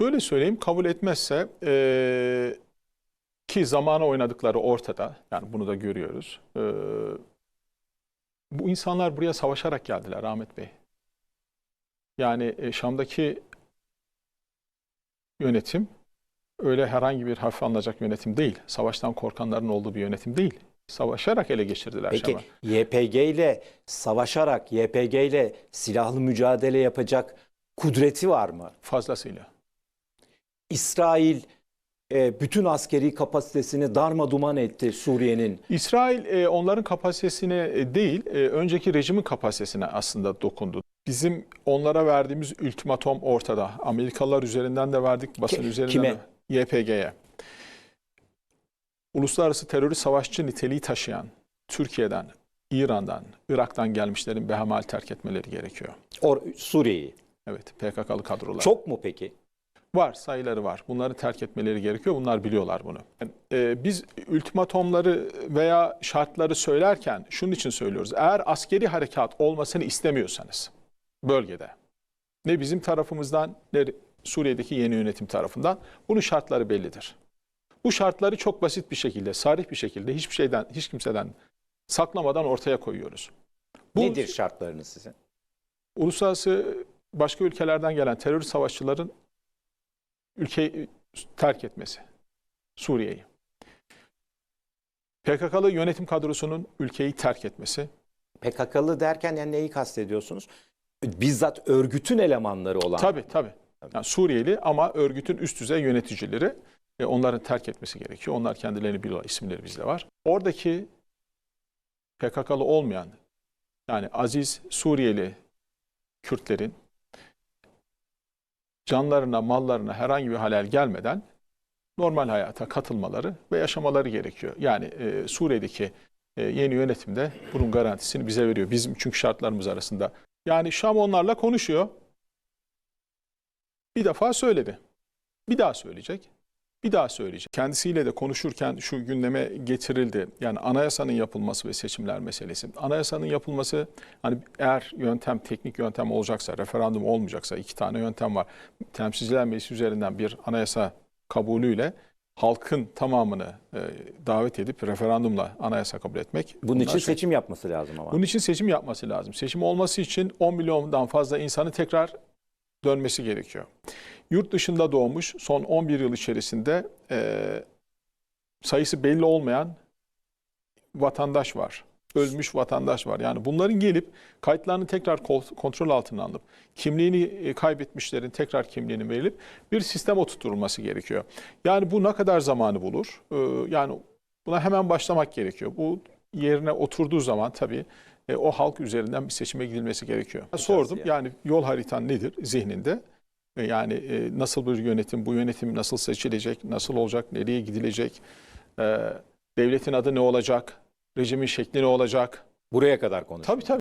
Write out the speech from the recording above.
Şöyle söyleyeyim kabul etmezse eee, ki zamana oynadıkları ortada. Yani bunu da görüyoruz. Eee, bu insanlar buraya savaşarak geldiler Ahmet Bey. Yani e, Şam'daki yönetim öyle herhangi bir hafif alınacak yönetim değil. Savaştan korkanların olduğu bir yönetim değil. Savaşarak ele geçirdiler Peki Şam'ı. YPG ile savaşarak YPG ile silahlı mücadele yapacak kudreti var mı? Fazlasıyla. İsrail e, bütün askeri kapasitesini darma duman etti Suriye'nin. İsrail e, onların kapasitesine e, değil, önceki rejimin kapasitesine aslında dokundu. Bizim onlara verdiğimiz ultimatom ortada. Amerikalılar üzerinden de verdik, basın Ki- üzerinden kime? de. YPG'ye. Uluslararası terörist savaşçı niteliği taşıyan Türkiye'den, İran'dan, Irak'tan gelmişlerin behemal terk etmeleri gerekiyor. Or- Suriye'yi. Evet, PKK'lı kadrolar. Çok mu peki? Var, sayıları var. Bunları terk etmeleri gerekiyor. Bunlar biliyorlar bunu. Ee, biz ultimatomları veya şartları söylerken şunun için söylüyoruz. Eğer askeri harekat olmasını istemiyorsanız bölgede ne bizim tarafımızdan ne Suriye'deki yeni yönetim tarafından bunun şartları bellidir. Bu şartları çok basit bir şekilde, sarih bir şekilde hiçbir şeyden, hiç kimseden saklamadan ortaya koyuyoruz. Bu Nedir şartlarınız sizin? uluslararası başka ülkelerden gelen terör savaşçıların ülkeyi terk etmesi. Suriye'yi. PKK'lı yönetim kadrosunun ülkeyi terk etmesi. PKK'lı derken yani neyi kastediyorsunuz? Bizzat örgütün elemanları olan. Tabii tabii. Yani Suriyeli ama örgütün üst düzey yöneticileri e, onların terk etmesi gerekiyor. Onlar kendilerini biliyorlar. isimleri bizde var. Oradaki PKK'lı olmayan yani aziz Suriyeli Kürtlerin canlarına, mallarına herhangi bir halel gelmeden normal hayata katılmaları ve yaşamaları gerekiyor. Yani e, Suriye'deki e, yeni yönetimde bunun garantisini bize veriyor. Bizim çünkü şartlarımız arasında. Yani Şam onlarla konuşuyor. Bir defa söyledi. Bir daha söyleyecek. Bir daha söyleyecek. Kendisiyle de konuşurken şu gündeme getirildi. Yani anayasanın yapılması ve seçimler meselesi. Anayasanın yapılması hani eğer yöntem teknik yöntem olacaksa, referandum olmayacaksa iki tane yöntem var. Temsilciler Meclisi üzerinden bir anayasa kabulüyle halkın tamamını e, davet edip referandumla anayasa kabul etmek. Bunun Bunlar için şey- seçim yapması lazım ama. bunun için seçim yapması lazım. Seçim olması için 10 milyondan fazla insanı tekrar dönmesi gerekiyor. Yurt dışında doğmuş son 11 yıl içerisinde eee, sayısı belli olmayan vatandaş var. Ölmüş vatandaş var. Yani bunların gelip kayıtlarını tekrar kontrol altına alınıp kimliğini e, kaybetmişlerin tekrar kimliğini verilip bir sistem oturtulması gerekiyor. Yani bu ne kadar zamanı bulur? Ee, Yani buna hemen başlamak gerekiyor. Bu yerine oturduğu zaman tabii e, o halk üzerinden bir seçime gidilmesi gerekiyor. Sordum yani. yani yol haritan nedir zihninde? E, Yani e, nasıl bir yönetim, bu yönetim nasıl seçilecek, nasıl olacak, nereye gidilecek, e, devletin adı ne olacak, rejimin şekli ne olacak? Buraya kadar konuş. Tabii tabii.